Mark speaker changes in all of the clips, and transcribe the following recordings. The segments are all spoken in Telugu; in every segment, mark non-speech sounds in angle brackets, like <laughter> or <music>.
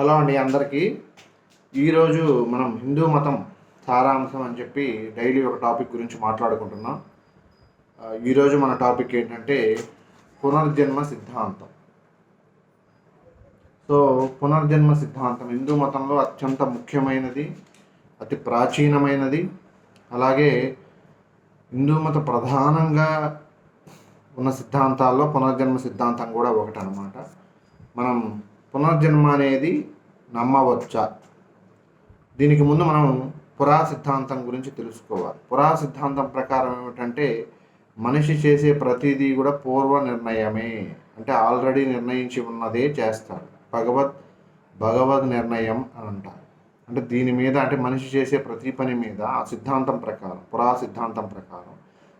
Speaker 1: హలో అండి అందరికీ. ఈరోజు మనం హిందూ మతం సారాంశం అని చెప్పి డైలీ ఒక టాపిక్ గురించి మాట్లాడుకుంటున్నాం. ఈరోజు మన టాపిక్ ఏంటంటే పునర్జన్మ సిద్ధాంతం. సో పునర్జన్మ సిద్ధాంతం హిందూ మతంలో అత్యంత ముఖ్యమైనది అతి ప్రాచీనమైనది. అలాగే హిందూ మత ప్రధానంగా ఉన్న సిద్ధాంతాల్లో పునర్జన్మ సిద్ధాంతం కూడా ఒకటి అనమాట మనం పునర్జన్మ అనేది నమ్మవచ్చా? దీనికి ముందు మనం పురా సిద్ధాంతం గురించి తెలుసుకోవాలి. పురా సిద్ధాంతం ప్రకారం ఏమిటంటే మనిషి చేసే ప్రతిదీ కూడా పూర్వ నిర్ణయమే. అంటే ఆల్రెడీ నిర్ణయించి ఉన్నదే చేస్తాడు భగవద్ భగవద్ నిర్ణయం అని అంటారు. అంటే దీని మీద అంటే మనిషి చేసే ప్రతి పని మీద ఆ సిద్ధాంతం ప్రకారం పురా సిద్ధాంతం ప్రకారం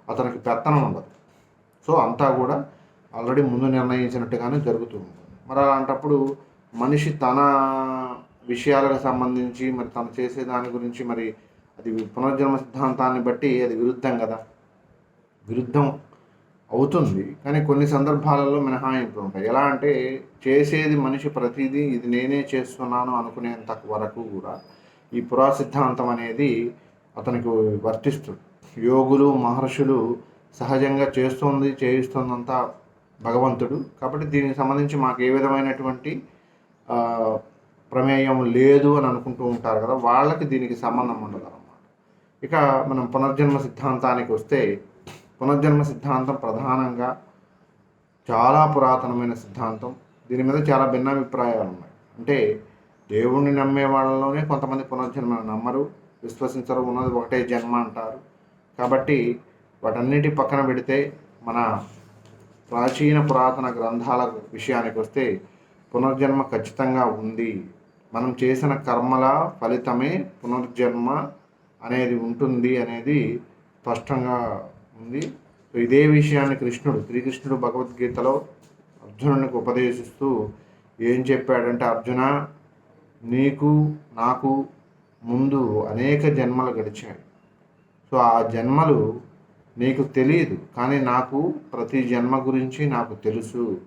Speaker 1: అతనికి పెత్తనం ఉండదు. సో అంతా కూడా ఆల్రెడీ ముందు నిర్ణయించినట్టుగానే జరుగుతుంది. మరి అలాంటప్పుడు మనిషి తన విషయాలకు సంబంధించి మరి తను చేసే దాని గురించి మరి అది పునర్జన్మ సిద్ధాంతాన్ని బట్టి అది విరుద్ధం కదా. విరుద్ధం అవుతుంది. కానీ కొన్ని సందర్భాలలో మినహాయింపులు ఉంటాయి. ఎలా అంటే చేసేది మనిషి ప్రతిదీ ఇది నేనే చేస్తున్నాను అనుకునేంత వరకు కూడా ఈ పురా సిద్ధాంతం అనేది అతనికి వర్తిస్తుంది. యోగులు మహర్షులు సహజంగా చేస్తుంది చేయిస్తుందంతా భగవంతుడు. కాబట్టి దీనికి సంబంధించి మాకు ఏ విధమైనటువంటి ప్రమేయం లేదు అని అనుకుంటూ ఉంటారు కదా వాళ్ళకి దీనికి సంబంధం ఉండదు అన్నమాట. ఇక మనం పునర్జన్మ సిద్ధాంతానికి వస్తే పునర్జన్మ సిద్ధాంతం ప్రధానంగా చాలా పురాతనమైన సిద్ధాంతం. దీని మీద చాలా భిన్నాభిప్రాయాలు ఉన్నాయి. అంటే దేవుణ్ణి నమ్మే వాళ్ళలోనే కొంతమంది పునర్జన్మ నమ్మరు విశ్వసించరు ఉన్నది ఒకటే జన్మ అంటారు. కాబట్టి వాటన్నిటి పక్కన పెడితే మన ప్రాచీన పురాతన గ్రంథాల విషయానికి వస్తే పునర్జన్మ ఖచ్చితంగా ఉంది. మనం చేసిన కర్మల ఫలితమే పునర్జన్మ అనేది ఉంటుంది అనేది స్పష్టంగా ఉంది. సో ఇదే విషయాన్ని కృష్ణుడు శ్రీకృష్ణుడు భగవద్గీతలో అర్జునునికి ఉపదేశిస్తూ ఏం చెప్పాడంటే అర్జున నీకు నాకు ముందు అనేక జన్మలు గడిచాయి. సో ఆ జన్మలు నీకు తెలియదు కానీ నాకు ప్రతి జన్మ గురించి నాకు తెలుసు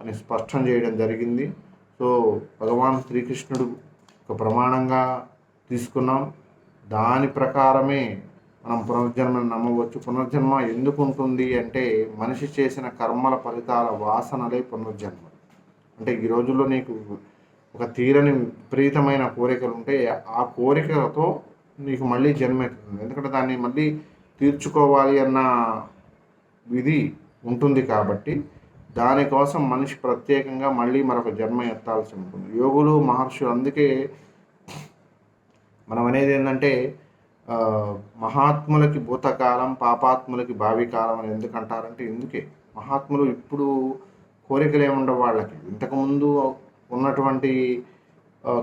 Speaker 1: అని స్పష్టం చేయడం జరిగింది. సో భగవాన్ శ్రీకృష్ణుడు ఒక ప్రమాణంగా తీసుకున్నాం. దాని ప్రకారమే మనం పునర్జన్మను నమ్మవచ్చు. పునర్జన్మ ఎందుకు ఉంటుంది అంటే మనిషి చేసిన కర్మల ఫలితాల వాసనలే పునర్జన్మ. అంటే ఈ రోజుల్లో నీకు ఒక తీరని విపరీతమైన కోరికలు ఉంటే ఆ కోరికలతో నీకు మళ్ళీ జన్మ ఎందుకంటే దాన్ని మళ్ళీ తీర్చుకోవాలి అన్న విధి ఉంటుంది కాబట్టి దానికోసం మనిషి ప్రత్యేకంగా మళ్ళీ మరొక జన్మ ఎత్తాల్సి ఉంటుంది. యోగులు మహర్షులు అందుకే మనం అనేది ఏంటంటే మహాత్ములకి భూతకాలం పాపాత్ములకి భావికాలం అని ఎందుకు అంటారంటే ఎందుకే మహాత్ములు ఇప్పుడు కోరికలు ఏముండవు వాళ్ళకి. ఇంతకుముందు ఉన్నటువంటి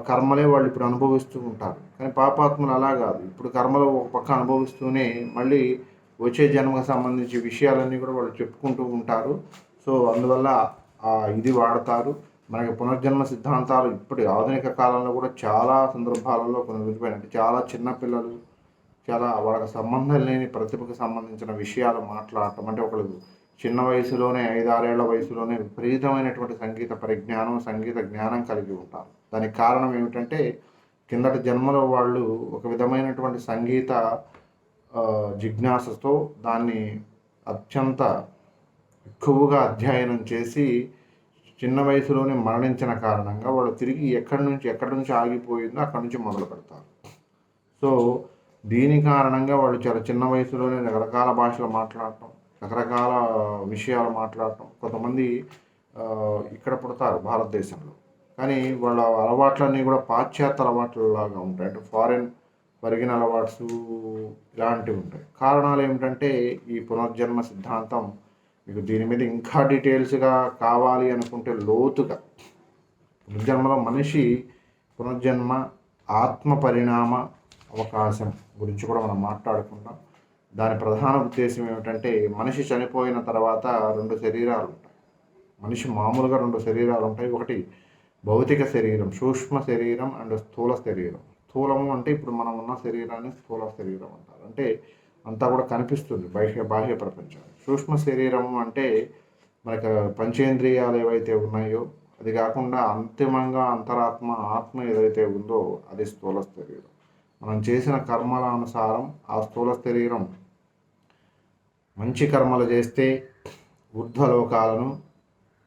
Speaker 1: కర్మలే వాళ్ళు ఇప్పుడు అనుభవిస్తూ ఉంటారు. కానీ పాపాత్ములు అలా కాదు. ఇప్పుడు కర్మలు ఒక పక్క అనుభవిస్తూనే మళ్ళీ వచ్చే జన్మకు సంబంధించి విషయాలన్నీ కూడా వాళ్ళు చెప్పుకుంటూ ఉంటారు. సో అందువల్ల ఇది వాడతారు. మనకి పునర్జన్మ సిద్ధాంతాలు ఇప్పుడు ఆధునిక కాలంలో కూడా చాలా సందర్భాలలో కొన్ని విడిపోయినట్టు చాలా చిన్నపిల్లలు చాలా వాళ్ళకి సంబంధం లేని ప్రతిభకు సంబంధించిన విషయాలు మాట్లాడటం అంటే ఒకళ్ళు చిన్న వయసులోనే ఐదారేళ్ళ వయసులోనే విపరీతమైనటువంటి సంగీత పరిజ్ఞానం సంగీత జ్ఞానం కలిగి ఉంటారు. దానికి కారణం ఏమిటంటే కిందటి జన్మలో వాళ్ళు ఒక విధమైనటువంటి సంగీత జిజ్ఞాసతో దాన్ని అత్యంత ఎక్కువగా అధ్యయనం చేసి చిన్న వయసులోనే మరణించిన కారణంగా వాళ్ళు తిరిగి ఎక్కడి నుంచి ఎక్కడి నుంచి ఆగిపోయిందో అక్కడి నుంచి మొదలు పెడతారు. సో దీని కారణంగా వాళ్ళు చాలా చిన్న వయసులోనే రకరకాల భాషలు మాట్లాడటం రకరకాల విషయాలు మాట్లాడటం. కొంతమంది ఇక్కడ పుడతారు భారతదేశంలో. కానీ వాళ్ళ అలవాట్లన్నీ కూడా పాశ్చాత్య అలవాట్లలాగా ఉంటాయి. అంటే ఫారిన్ పరిగిన అలవాట్స్ ఇలాంటివి ఉంటాయి. కారణాలు ఏమిటంటే ఈ పునర్జన్మ సిద్ధాంతం మీకు దీని మీద ఇంకా డీటెయిల్స్గా కావాలి అనుకుంటే లోతుగా. పునర్జన్మలో మనిషి పునర్జన్మ ఆత్మ పరిణామ అవకాశం గురించి కూడా మనం మాట్లాడుకుంటాం దాని ప్రధాన ఉద్దేశం ఏమిటంటే మనిషి చనిపోయిన తర్వాత రెండు శరీరాలు ఉంటాయి మనిషి మామూలుగా రెండు శరీరాలు ఉంటాయి ఒకటి భౌతిక శరీరం సూక్ష్మ శరీరం అండ్ స్థూల శరీరం. స్థూలము అంటే ఇప్పుడు మనం ఉన్న శరీరాన్ని స్థూల శరీరం అంటారు. అంటే అంతా కూడా కనిపిస్తుంది బాహ్య బాహ్య ప్రపంచం. సూక్ష్మ శరీరం అంటే మనకు పంచేంద్రియాలు ఏవైతే ఉన్నాయో అది కాకుండా అంతిమంగా అంతరాత్మ ఆత్మ ఏదైతే ఉందో అది స్థూల శరీరం. మనం చేసిన కర్మల అనుసారం ఆ స్థూల శరీరం మంచి కర్మలు చేస్తే ఊర్ధ్వలోకాలను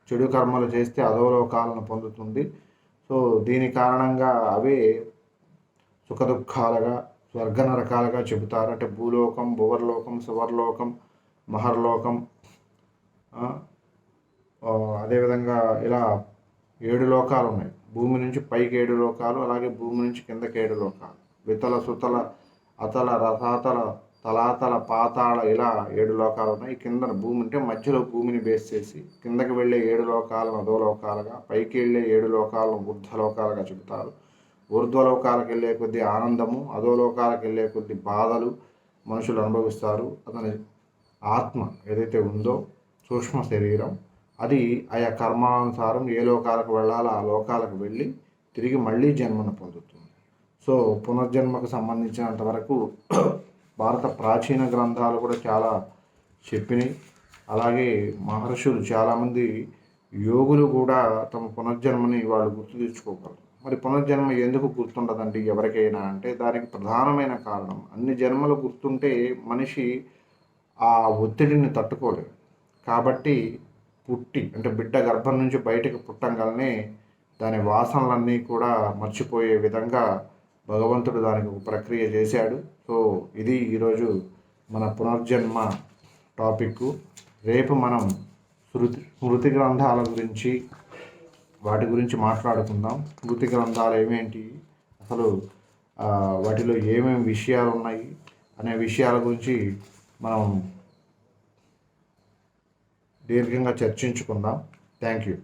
Speaker 1: చెడు కర్మలు చేస్తే అధోలోకాలను పొందుతుంది. సో దీని కారణంగా అవే సుఖదుఖాలుగా స్వర్గ నరకాలుగా చెబుతారు. అంటే భూలోకం భువర్లోకం సువర్లోకం మహర్లోకం అదేవిధంగా ఇలా ఏడు లోకాలు ఉన్నాయి భూమి నుంచి పైకి ఏడు లోకాలు అలాగే భూమి నుంచి కిందకి ఏడు లోకాలు. వితల సుతల అతల రథాతల తలాతల పాతాళ ఇలా ఏడు లోకాలు ఉన్నాయి. కింద భూమి అంటే మధ్యలో భూమిని బేస్ చేసి కిందకి వెళ్ళే ఏడు లోకాలను అధోలోకాలుగా పైకి వెళ్ళే ఏడు లోకాలను ఊర్ధ్వలోకాలుగా చెబుతారు. ఊర్ధ్వలోకాలకు వెళ్ళే కొద్ది ఆనందము అధోలోకాలకు వెళ్ళే కొద్ది బాధలు మనుషులు అనుభవిస్తారు. అతని ఆత్మ ఏదైతే ఉందో సూక్ష్మ శరీరం అది ఆయా కర్మానుసారం ఏ లోకాలకు వెళ్ళాలో ఆ లోకాలకు వెళ్ళి తిరిగి మళ్ళీ జన్మను పొందుతుంది. సో పునర్జన్మకు సంబంధించినంత వరకు <clears throat> భారత ప్రాచీన గ్రంథాలు కూడా చాలా చెప్పినాయి. అలాగే మహర్షులు చాలామంది యోగులు కూడా తమ పునర్జన్మని వాళ్ళు గుర్తు తెచ్చుకోగలరు. మరి పునర్జన్మ ఎందుకు గుర్తుండదండి ఎవరికైనా అంటే దానికి ప్రధానమైన కారణం అన్ని జన్మలు గుర్తుంటే మనిషి ఆ ఒత్తిడిని తట్టుకోలేదు కాబట్టి పుట్టి అంటే బిడ్డ గర్భం నుంచి బయటకు పుట్టంగానే దాని వాసనలన్నీ కూడా మర్చిపోయే విధంగా భగవంతుడు దానికి ఒక ప్రక్రియ చేశాడు. సో ఇది ఈరోజు మన పునర్జన్మ టాపిక్ రేపు మనం శృతి స్మృతి గ్రంథాల గురించి వాటి గురించి మాట్లాడుకుందాం. స్మృతి గ్రంథాలు ఏమేంటి? అసలు వాటిలో ఏమేమి విషయాలు ఉన్నాయి? అనే విషయాల గురించి మనం దీర్ఘంగా చర్చించుకుందాం. Thank you.